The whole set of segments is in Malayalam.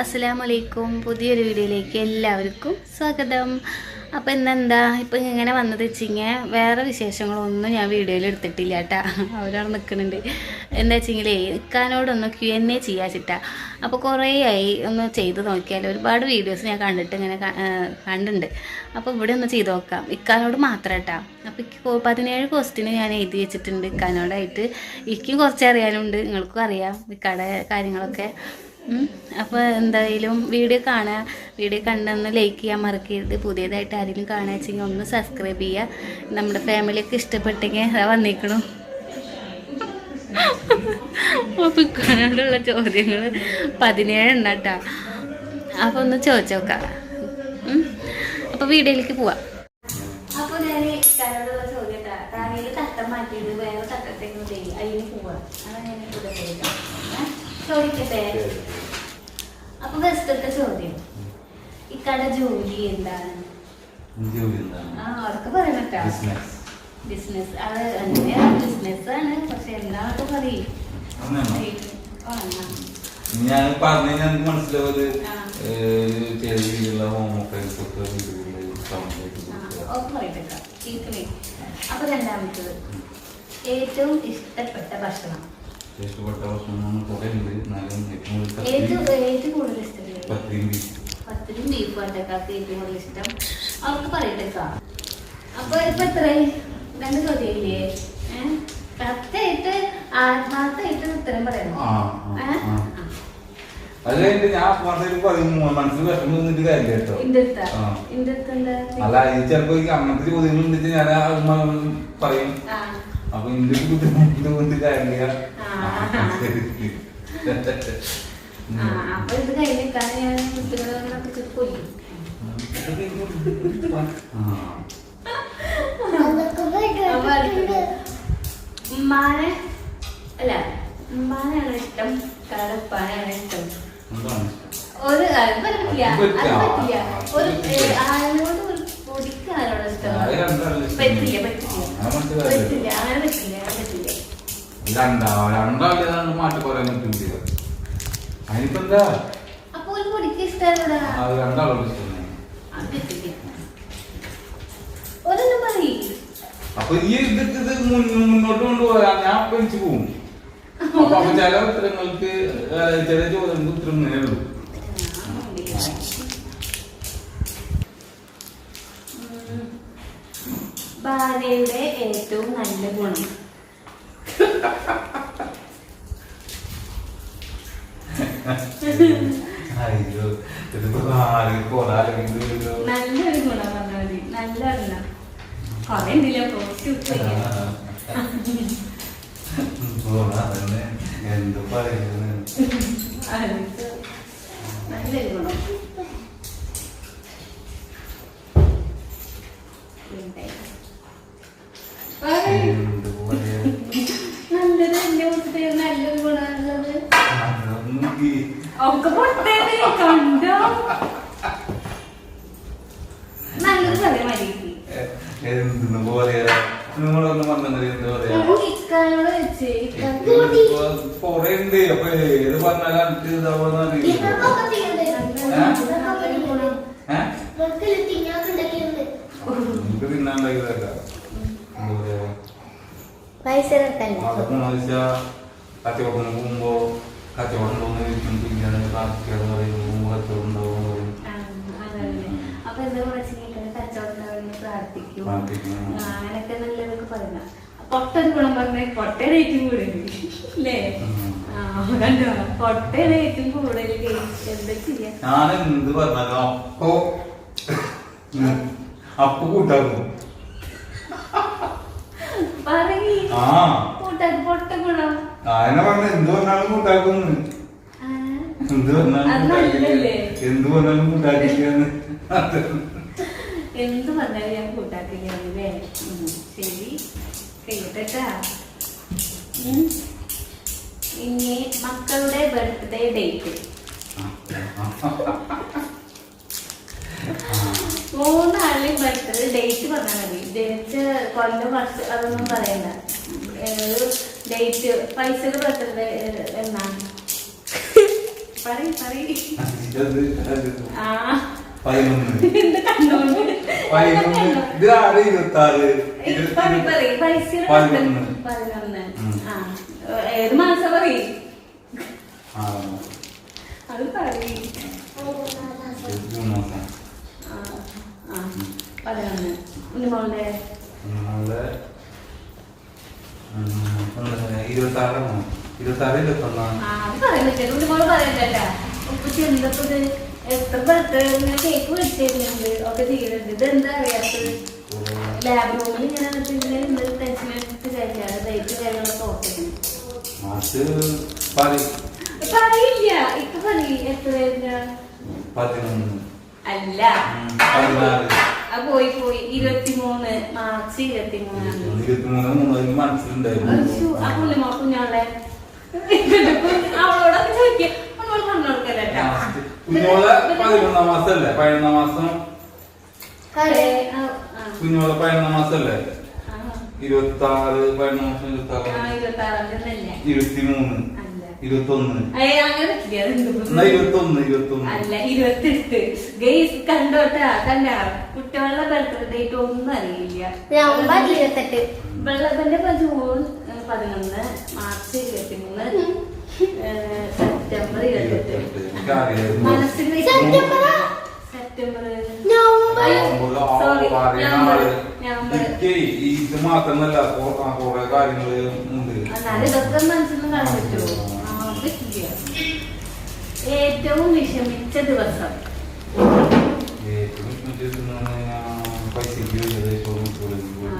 അസ്സലാമലൈക്കും. പുതിയൊരു വീഡിയോയിലേക്ക് എല്ലാവർക്കും സ്വാഗതം. അപ്പോൾ ഇന്നെന്താ? ഇപ്പം ഇങ്ങനെ വന്നത് വെച്ചിങ്ങ വേറെ വിശേഷങ്ങളൊന്നും ഞാൻ വീഡിയോയിൽ എടുത്തിട്ടില്ല കേട്ടാ. അവരവിടെ നിൽക്കുന്നുണ്ട് എന്താ വെച്ചെങ്കിലേ ഇക്കാനോടൊന്ന് ക്യു എൻ എ ചെയ്യാച്ചിട്ടാ അപ്പോൾ കുറേ ആയി ഒന്ന് ചെയ്ത് നോക്കിയാൽ ഒരുപാട് വീഡിയോസ് ഞാൻ കണ്ടിട്ട് ഇങ്ങനെ കണ്ടിട്ടുണ്ട് അപ്പോൾ ഇവിടെ ഒന്ന് ചെയ്ത് നോക്കാം. ഇക്കാനോട് മാത്രം കേട്ടാ. അപ്പോൾ പതിനേഴ് ക്വസ്റ്റിന് ഞാൻ എഴുതി വെച്ചിട്ടുണ്ട് ഇക്കാനോടായിട്ട്. ഇക്കും കുറച്ച് അറിയാനുണ്ട് നിങ്ങൾക്കും അറിയാം ഇക്കാടെ കാര്യങ്ങളൊക്കെ. അപ്പോൾ എന്തായാലും വീഡിയോ കാണുക. വീഡിയോ കണ്ടൊന്ന് ലൈക്ക് ചെയ്യാൻ മറക്കരുത്. പുതിയതായിട്ട് ആരെങ്കിലും കാണുക വെച്ചെങ്കിൽ ഒന്ന് സബ്സ്ക്രൈബ് ചെയ്യുക. നമ്മുടെ ഫാമിലിയൊക്കെ ഇഷ്ടപ്പെട്ടെങ്കിൽ അതാ വന്നേക്കണം. അപ്പോൾ ചോദ്യങ്ങൾ പതിനേഴ് കേട്ടോ അപ്പോൾ ഒന്ന് ചോദിച്ചു നോക്കാം. അപ്പോൾ വീഡിയോയിലേക്ക് പോവാം. അപ്പോൾ ഞാൻ ചോദ്യം മാറ്റിയിട്ട് വേറെ തട്ടത്തേക്ക് അതിന് പോവാം? ചോദിക്കട്ടെ? അപ്പൊ ഫസ്റ്റത്തെ ചോദ്യം. ഇക്കാടെ ജോലി എന്താണ്? അവർക്ക് പറയണട്ടാ. ബിസിനസ് ബിസിനസ് അത് അങ്ങനെയാണ് ബിസിനസ് ആണ്. പക്ഷെ എന്താണൊക്കെ പറയും. അങ്ങനെയാണോ ഞാൻ പറഞ്ഞു ഞാൻ മനസ്സിലാവത്. ചെറിയ രീതിയിലുള്ള ഒക്കെ അപ്പൊ രണ്ടാമത്തത്. ഏറ്റവും ഇഷ്ടപ്പെട്ട ഭക്ഷണം. ഇഷ്ടപ്പെട്ട ഭക്ഷണം കുറേ ഉണ്ട് എന്നാലും ഏറ്റവും കൂടുതൽ പത്തിരിയും ബീഫ്. പത്തിനും ബീഫ് പണ്ടക്കാർക്ക് ഏറ്റവും കൂടുതൽ ഇഷ്ടം. അവർക്ക് പറയട്ടേക്കാ അപ്പൊ ഇപ്പൊ എത്ര? രണ്ട് ചോദ്യമില്ലേ? കറക്റ്റായിട്ട് ആത്മാർത്ഥമായിട്ട് ഉത്തരം പറയണം. അത് കഴിഞ്ഞിട്ട് ഞാൻ മനസ്സിൽ പറയും. മനസ്സിൽ വിഷമം നിന്നിട്ട് കാര്യമില്ല കേട്ടോ. അല്ല ഇത് ചിലപ്പോ അങ്ങനത്തെ ചോദ്യങ്ങൾ ഉണ്ടെങ്കിൽ ഞാൻ പറയും. അപ്പൊ ഇന്ത്യയ്ക്ക് ബുദ്ധിമുട്ട് കൊണ്ട് കാര്യമില്ല. അപ്പൊ ഇത് കഴിഞ്ഞിട്ടാ ഞാൻ അപ്പൊ അടുത്തത് ഉമ്മാനെ അല്ല ഉമ്മാനാണ് ഇഷ്ടം കടപ്പാനാണ് ഇഷ്ടം. ഒരു അത് പറ്റില്ല അത് പറ്റില്ല. ഒരു ഏ, ആനോട് ഒരു പൊടിക്ക് ആരോട് ഇഷ്ടം. പറ്റില്ല പറ്റില്ല. പറ്റില്ല അങ്ങനെ പറ്റില്ല. അങ്ങനെ പറ്റില്ല രണ്ടാളിലാണ് മാറ്റി പറയാൻ പറ്റില്ല അതിനിപ്പോ എന്താ? അത് രണ്ടാളോട് ഇഷ്ടം അത് പറ്റില്ല ഒരെണ്ണം പറയ് അപ്പൊ ഈ ഇത് ഇത് മുന്നോട്ട് കൊണ്ടുപോയാ ഞാൻ പെഞ്ചു പോകും അപ്പൊ ചില ഉത്തരങ്ങൾക്ക് ചില ചോദ്യങ്ങൾക്ക് ഉത്തരം ഇങ്ങനെ ഉള്ളൂ. ഭാര്യയുടെ ഏറ്റവും നല്ല ഗുണം. അയ്യോ ഇതിപ്പോ കുറെ ആരെങ്കിലും നല്ലൊരു ഗുണം പറഞ്ഞാൽ മതി. നല്ല എണ്ണം. കൊറേ ഉണ്ടല്ലോ കുറച്ച് എന്ത് പറയുന്നത് നല്ലൊരു ഗുണം പിന്നെ. ഒക്കെ പൊട്ടേത് കണ്ടോ? നല്ലത് പറയാൻ മതി എ- എന്തെന്ന് പറയാ നിങ്ങളൊന്നും വന്നത് എന്താ പറയാ. ഇക്കാനോട് വെച്ച് ഇക്കാക്ക് കൊറേ ഉണ്ട് അപ്പൊ ഏത് പറഞ്ഞാലും ഇതാവുന്ന എന്താ പറയാ പൈസ പോകുമ്പോ കച്ചവടം ഉണ്ടോന്ന് ചോദിക്കും പിന്നെ കാർത്തികത പറയുന്നു കച്ചവടം ഉണ്ടാവും പറയും. അപ്പൊ എന്താ വെച്ചിട്ടുണ്ടെങ്കിൽ കച്ചവടം ഉണ്ടാവുമെന്ന് പ്രാർത്ഥിക്കും. അങ്ങനൊക്കെ നല്ലതൊക്കെ പറയുന്ന. പൊട്ടൊരു ഗുണം പറഞ്ഞ പൊട്ടയുടെ ഏറ്റവും കൂടുതൽ അല്ലേ? പൊട്ടയുടെ ഏറ്റവും കൂടുതൽ എന്താ ചെയ്യാ? ഞാൻ എന്ത് പറഞ്ഞാലും അപ്പൊ അപ്പൊ കൂട്ടാക്കും. പറയ്. ആ. എന്ത് പറഞ്ഞാലും കൂട്ടാക്കുന്നു എന്ത് പറഞ്ഞാലും? എന്ത് പറഞ്ഞാലും കൂട്ടാക്കില്ലെന്ന് എന്ത് പറഞ്ഞാലും ഞാൻ കൂട്ടാക്കില്ലേ ശരി. കഴിയട്ടെട്ടാ ഇനി മക്കളുടെ ബർത്ത്ഡേ ഡേറ്റ് മൂന്നാളിലും ബർത്ത്ഡേ ഡേറ്റ് പറഞ്ഞാൽ മതി. ജനിച്ച കൊല്ലം വർഷം അതൊന്നും പറയണ്ട. ഡേറ്റ് പൈസയുടെ ബർത്ത്ഡേ എന്നാണ്? പറയ് ഏത് മാസം പറയ്? അത് പറയ്. പതിനൊന്ന് ഉണ്ണിമോളുടെ ഇരുപത്തി ആറാണ് ഇരുപത്തി ആറ് ഇരുപത്തി ഒന്നാണ് എത്ര ബർത്ത്ഡേ കേക്ക് മേടിച്ചിരുന്നുണ്ട് ഒക്കെ ചെയ്യുന്നുണ്ട് ഇത് എന്താ അറിയാത്തത് ലാബ് റൂമിൽ ഇങ്ങനെ എടുത്ത് കഴിച്ചാൽ ഡേറ്റ് കാര്യങ്ങളൊക്കെ ഓർത്തിരുന്നു പറയില്ല. ഇപ്പൊ പറയില്ല എത്ര അല്ല. പതിനാറ് ആ പോയി പോയി. ഇരുപത്തിമൂന്ന് മാർച്ച് ഇരുപത്തിമൂന്നാണ് ആ പുള്ളിമോ കുഞ്ഞോളെ. അവളോടൊക്കെ ചോദിക്കാം. കൊടുക്കല്ലോ കുഞ്ഞോളെ പതിനൊന്നാം മാസല്ലേ? പതിനൊന്നാം മാസം? കുഞ്ഞോളെ പതിനൊന്നാം മാസല്ലേ? ഇരുപത്തി ആറ് പതിനൊന്നാം മാസം ഇരുപത്തി ആറ് ഇരുപത്തി മൂന്ന് അല്ല ഇരുപത്തി ഒന്ന് അങ്ങനെ പറ്റില്ല. അതെന്ത് എന്നാ ഇരുപത്തി ഒന്ന് ഇരുപത്തി ഒന്ന് അല്ല ഇരുപത്തെട്ട്. ഗെയ്സ് കണ്ടോട്ടാ. കണ്ട. കുട്ടികളുടെ ബർത്ത്ഡേ ഡേറ്റ് ഒന്നും അറിയില്ല. നവംബർ ഇരുപത്തെട്ട്. വെള്ളപ്പന്റെ ഇപ്പൊ ജൂൺ ഏഹ്, പതിനൊന്ന് മാർച്ച് സെപ്റ്റംബർ ഇരുപത്തെട്ട്. മനസ്സിൽ? സെപ്റ്റംബർ. ഇത് മാത്രമല്ല കുറെ കാര്യങ്ങൾ ഉണ്ട്. ഇതൊക്കെ മനസ്സിൽ നിന്ന് പറ്റുമോ? ഏറ്റവും വിഷമിച്ച ദിവസം. ആ,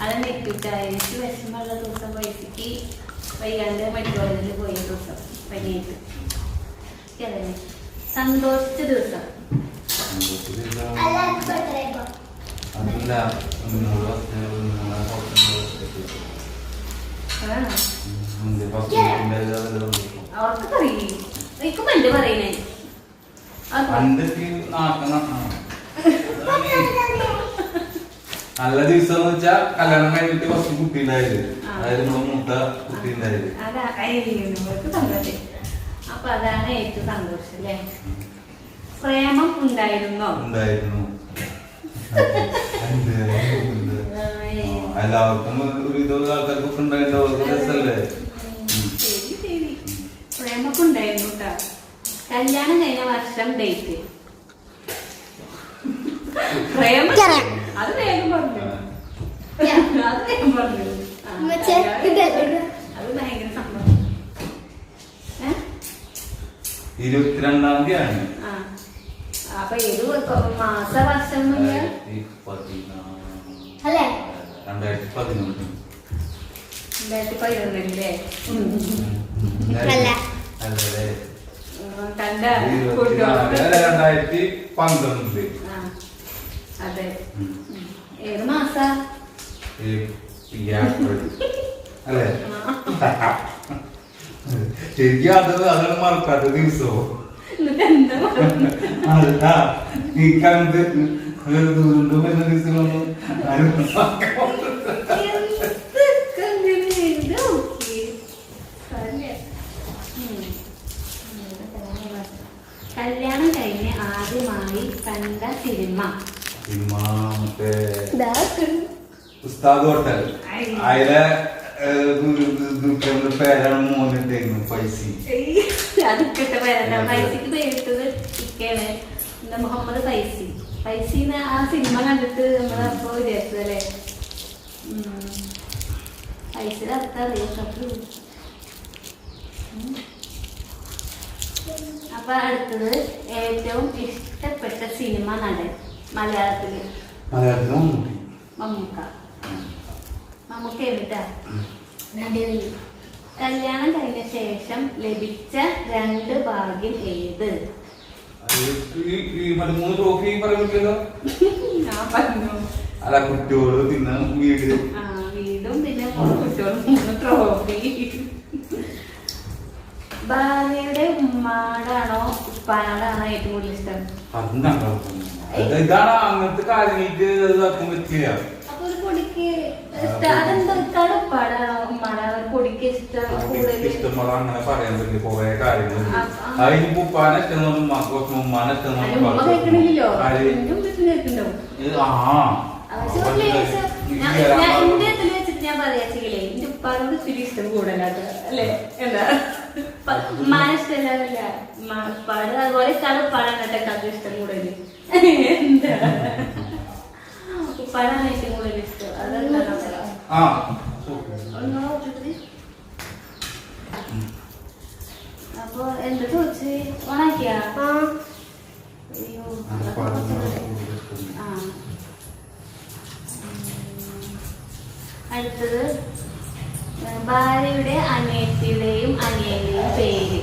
അത് നെറ്റിട്ടായ എനിക്ക് വിഷമമുള്ള ദിവസം പൈസക്ക് വയ്യാണ്ട് മെഡിക്കൽ കോളേജിൽ പോയ ദിവസം പനിയായിട്ട് സന്തോഷിച്ച ദിവസം. അതല്ല നൂറ് നല്ല ദിവസം എന്ന് വെച്ചാ കല്യാണം കഴിഞ്ഞിട്ട് കുറച്ച് കുട്ടി ഉണ്ടായത്. അതായത് നമ്മുടെ മൂത്ത കുട്ടി ഉണ്ടായത്. അപ്പൊ അതാണ് ഏറ്റവും സന്തോഷം അല്ലേ? പ്രേമം ഉണ്ടായിരുന്നോ? ഉണ്ടായിരുന്നു. എല്ലാവർക്കും ഒരു ഇതൊക്കെ ആൾക്കാർക്കൊക്കെ ഉണ്ടായിട്ടുണ്ടാവും രസമല്ലേ? പ്രേമൊക്കെ ഉണ്ടായിരുന്നു കേട്ടോ കല്യാണം കഴിഞ്ഞ വർഷം ഡേറ്റ് പ്രേമം. അത് വേഗം പറഞ്ഞു. അത് വേഗം പറഞ്ഞു? അത് ഭയങ്കര സംഭവം? ഇരുപത്തിരണ്ടാം തീയതി ആ. അപ്പൊ ഏത് മാസ വർഷം അല്ലേ? രണ്ടായിരത്തി പതിനൊന്ന്. രണ്ടായിരത്തി പതിനൊന്നില്ലേ രണ്ടായിരത്തി പന്ത്രണ്ട്. ഏത് മാസ. അല്ലേ? ശരിക്കും അത് അതാണ് മറക്കാത്ത ദിവസവും? അല്ല നീക്കത് ദൂരം ദിവസങ്ങളൊന്നും ആരും മറക്കാൻ എന്തൊക്കെ ഇങ്ങനെ എഴുതി നോക്കി. തന്നെ. ഉം. കല്യാണം കഴിഞ്ഞ് ആദ്യമായി കണ്ട സിനിമ മറ്റേ ഇതാ ഉസ്താദ് ഹോട്ടൽ. അതിലെ പേരാണ് മോനിട്ടേക്കുന്നു പൈസ അത് കിട്ട പേരല്ല. പൈസക്ക് പേരിട്ടത് ഇക്കയാണ്. എന്താ മുഹമ്മദ് പൈസി പൈസിന്ന് ആ സിനിമ കണ്ടിട്ട് നമ്മളപ്പോ വിചാരിച്ചത് അല്ലേ പൈസയുടെ അർത്ഥം അറിയാം? അപ്പൊ അടുത്തത് ഏറ്റവും ഇഷ്ടപ്പെട്ട സിനിമ നടൻ മലയാളത്തിൽ. മലയാളത്തിൽ മമ്മൂട്ടി. മമ്മൂക്ക. മമ്മൂക്ക എവിട്ടാ നടുവിൽ കല്യാണം കഴിഞ്ഞ ശേഷം ലഭിച്ച രണ്ട് ഭാഗ്യം ഏത്? മൂന്ന് ട്രോഫി പറയുമല്ലോ ഞാൻ പറഞ്ഞു. അല്ല കുട്ടിയോട് പിന്നെ വീട്. ആ വീടും പിന്നെ കുട്ടികളും മൂന്ന് ട്രോഫി ഭാര്യയുടെ ഉമ്മാടാണോ? ഉപ്പാനാടാണോ ഏറ്റവും കൂടുതൽ ഇഷ്ടം. ഇതാണ് അങ്ങനത്തെ കാര്യങ്ങൾക്ക് ഇതാക്കാൻ പറ്റില്ല അപ്പൊ ഒരു പൊടിക്ക് ഇഷ്ടം പൊടിക്ക് ഇഷ്ടമുള്ള അങ്ങനെ പറയാൻ പറ്റില്ല. കുറെ കാര്യങ്ങളുണ്ട് ആ. അതിനിപ്പോ ഉപ്പാനെ ഇഷ്ടം ഉമ്മാക്ക് ഉമ്മാനെ ഇഷ്ടം കേൾക്കണില്ലല്ലോ. ഞാൻ ഞാൻ എന്റെ ഇതിൽ വെച്ചിട്ട് ഞാൻ പറയാച്ചെങ്കിലേ എന്റെ ഉപ്പാനോട് ചുരി ഇഷ്ടം കൂടുതലാട്ടോ അല്ലേ? എന്താ? ഇഷ്ടമല്ല ഉപ്പാട് അതുപോലെ കഥ കേട്ടോ അത് ഇഷ്ടം കൂടുതൽ എന്താ? പാടാൻ ഏറ്റവും കൂടുതൽ ഇഷ്ടം. ആ. അപ്പൊ എന്താ ചോദിച്ചു? ഓണാക്കിയാ ആ. അയ്യോ അതൊക്കെ. അടുത്തത്? ഭാര്യയുടെ അനിയത്തിയുടെയും അനിയന്റെയും പേര്.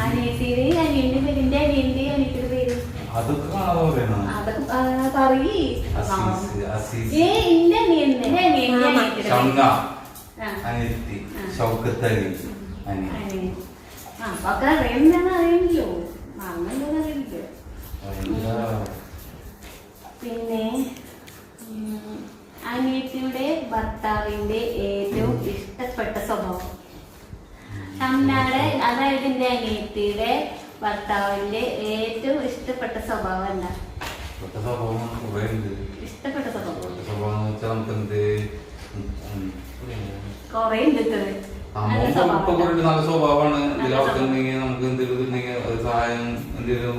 അനിയത്തിയുടെയും അനിയന്റെ പേരിന്റെ അനിയന്റെയും അനിയത്തിയുടെ പേര്. അതൊക്കെ ആ, പറയ്. ഇന്റെ അനിയന്റെ അനിയന്റെ അനിയത്തിയുടെ. അനിയത്തി. ഷൗക്കത്ത് അപ്പൊ അങ്ങനെ അറിയില്ലോ? പിന്നെ അനിയത്തിയുടെ ഭർത്താവിന്റെ ഏറ്റവും ഇഷ്ടപ്പെട്ട സ്വഭാവം. ഷംനാടെ അതായത് എന്റെ അനിയത്തിയുടെ ഭർത്താവിന്റെ ഏറ്റവും ഇഷ്ടപ്പെട്ട സ്വഭാവം എന്താ? ഇഷ്ടപ്പെട്ട സ്വഭാവം കൊറേ ഉണ്ട്. നല്ല സ്വഭാവമാണ്. നല്ല നമുക്ക് എന്തെങ്കിലും അത് സഹായം എന്തെങ്കിലും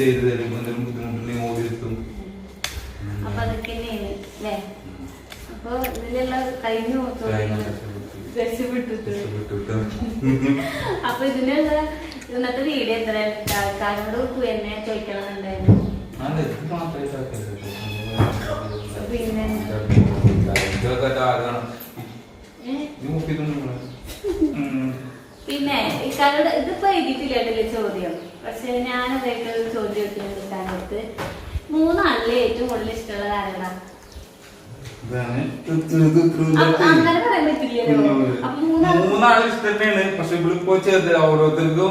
ചെയ്തു തരും. എന്തെങ്കിലും ബുദ്ധിമുട്ടുണ്ടെങ്കിൽ അപ്പൊ അതൊക്കെ തന്നെയാണ്. അല്ലേ അപ്പൊ ഇതിലുള്ള കഴിഞ്ഞു അപ്പൊ ഇതിനുള്ള ഇന്നത്തെ വീഡിയോ എത്ര ആൾക്കാരോട് എന്നെ ചോദിക്കണമെന്നുണ്ടായിരുന്നു. പിന്നെ? പിന്നെ ഇക്കാരുടെ ഇതിപ്പോ എഴുതിയിട്ടില്ലേ ചോദ്യം? പക്ഷെ ഞാൻ അതേക്കുള്ള ചോദ്യം എടുത്തിട്ട് മൂന്നാളിലെ ഏറ്റവും കൂടുതൽ ഇഷ്ടമുള്ള കാരണം അങ്ങനെ പറയാൻ പറ്റില്ലല്ലോ അപ്പൊ മൂന്നാൾ മൂന്നാൾ ഇഷ്ടമാണ് പക്ഷെ ഇവളിപ്പോ ചേർത്തില്ല ഓരോരുത്തർക്കും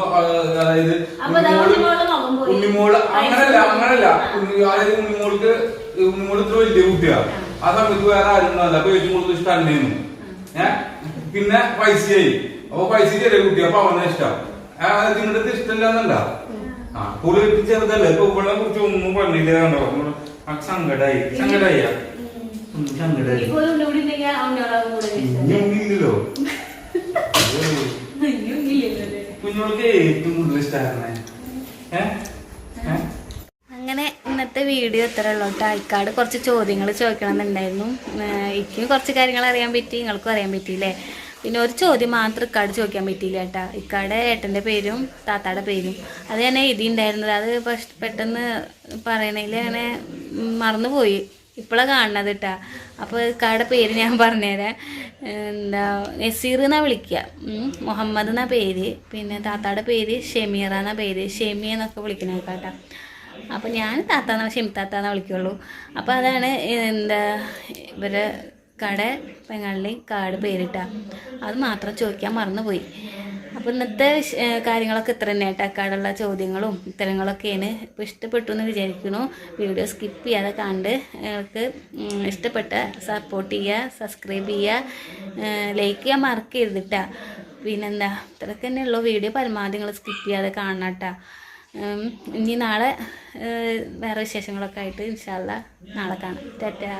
അതായത്. ഉണ്ണിമോൾ അങ്ങനല്ല അങ്ങനല്ല. അതായത് ഉണ്ണിമോൾക്ക് ഉണ്ണിമോൾ ഇത്ര വലിയ കുട്ടിയാ. ആ. സമയത്ത് വേറെ ആരും ഉണ്ടാവില്ല. അപ്പൊ ഏറ്റവും കൂടുതൽ ഇഷ്ടം അന്നേന്നു ഏഹ് പിന്നെ പൈസയായി. അപ്പൊ പൈസ ചെറിയ കുട്ടി അപ്പൊ അവനെ ഇഷ്ടം. നിങ്ങളുടെ അടുത്ത് ഇഷ്ടമില്ലാന്നല്ല. ആ പുള്ളി ചെറുതല്ലേ. ഇപ്പൊ ഇവിടെ കുറിച്ച് ഒന്നും പറഞ്ഞില്ല. കണ്ടോ? ആ സങ്കടായി. സങ്കടായി. കുഞ്ഞോൾക്ക് ഏറ്റവും കൂടുതൽ അങ്ങനെ ഇന്നത്തെ വീഡിയോ ഇത്ര ഉള്ളൂ കേട്ടോ. ആൾക്കാട് കുറച്ച് ചോദ്യങ്ങൾ ചോദിക്കണമെന്നുണ്ടായിരുന്നു. എനിക്കും ഇക്കും കുറച്ച് കാര്യങ്ങൾ അറിയാൻ പറ്റി നിങ്ങൾക്കും അറിയാൻ പറ്റിയില്ലേ? പിന്നെ ഒരു ചോദ്യം മാത്രം ഇക്കാട് ചോദിക്കാൻ പറ്റിയില്ല കേട്ടാ. ഇക്കാടെ ഏട്ടന്റെ പേരും താത്താടെ പേരും. അത് ഞാൻ എഴുതിയിട്ടുണ്ടായിരുന്നത്. അത് പെട്ടെന്ന് പറയണതിൽ അങ്ങനെ മറന്നുപോയി. ഇപ്പോഴാണ് കാണുന്നത് കേട്ടാ അപ്പോൾ കാട പേര് ഞാൻ പറഞ്ഞുതരാം എന്താ നസീർ എന്നാ വിളിക്കുക. മുഹമ്മദ് എന്നാ പേര്. പിന്നെ താത്താടെ പേര് ഷെമീറ എന്നാ പേര്. ഷെമി എന്നൊക്കെ വിളിക്കണ കേട്ടാ അപ്പോൾ ഞാൻ താത്താന്ന എന്നാ വിളിക്കുള്ളൂ. അപ്പോൾ അതാണ് എന്താ ഇവരെ കട പെങ്ങളിലെയും കാട് പേരിട്ട. അത് മാത്രം ചോദിക്കാൻ മറന്നുപോയി. അപ്പോൾ ഇന്നത്തെ കാര്യങ്ങളൊക്കെ ഇത്ര തന്നെ കേട്ടോ ചോദ്യങ്ങളും ഇത്തരങ്ങളൊക്കെയാണ് ഇപ്പോൾ ഇഷ്ടപ്പെട്ടു എന്ന് വിചാരിക്കുന്നു. വീഡിയോ സ്കിപ്പ് ചെയ്യാതെ കണ്ട് നിങ്ങൾക്ക് ഇഷ്ടപ്പെട്ട സപ്പോർട്ട് ചെയ്യുക സബ്സ്ക്രൈബ് ചെയ്യുക ലൈക്ക് ചെയ്യാൻ മറക്കരുത് കേട്ടോ പിന്നെന്താ ഇത്രയൊക്കെ തന്നെയുള്ളൂ വീഡിയോ പരമാവധി നിങ്ങൾ സ്കിപ്പ് ചെയ്യാതെ കാണണം ഇനി നാളെ വേറെ വിശേഷങ്ങളൊക്കെ ആയിട്ട് ഇൻഷാല്ല നാളെ കാണാം. ടാറ്റാ.